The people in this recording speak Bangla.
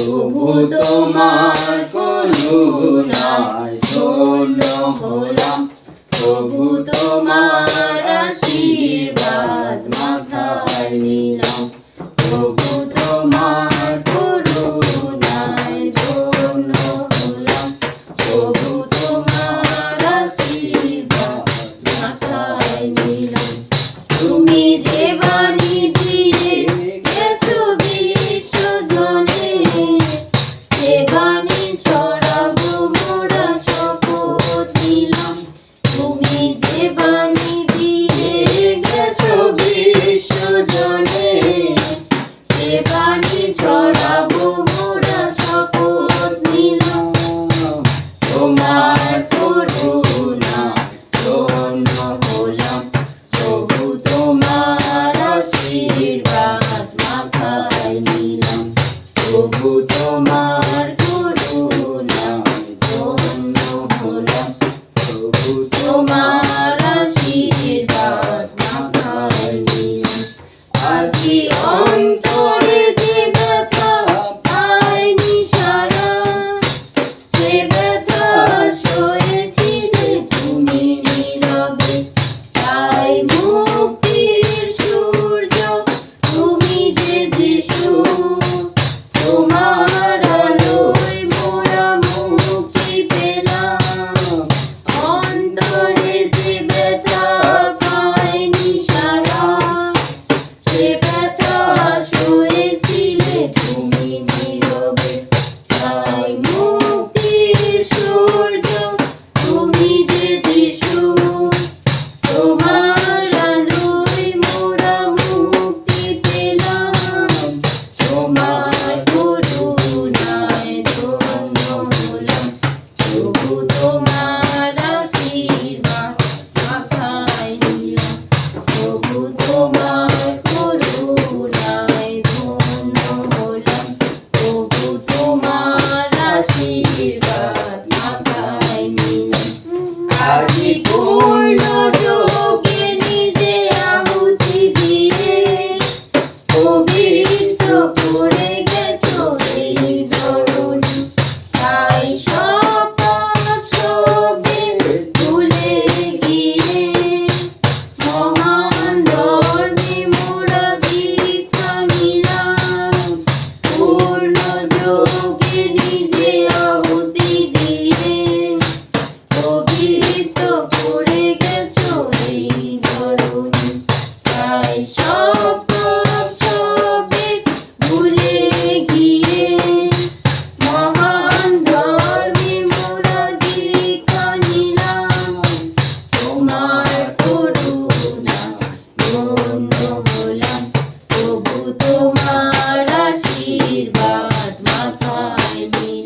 প্রভু তোমার করুণায় ধন্য হলাম প্রভু তোমার করুণায় ধন্য হলাম। প্রভু তোমার আশীর্বাদ না খাইনি আজি অন Oh my. You.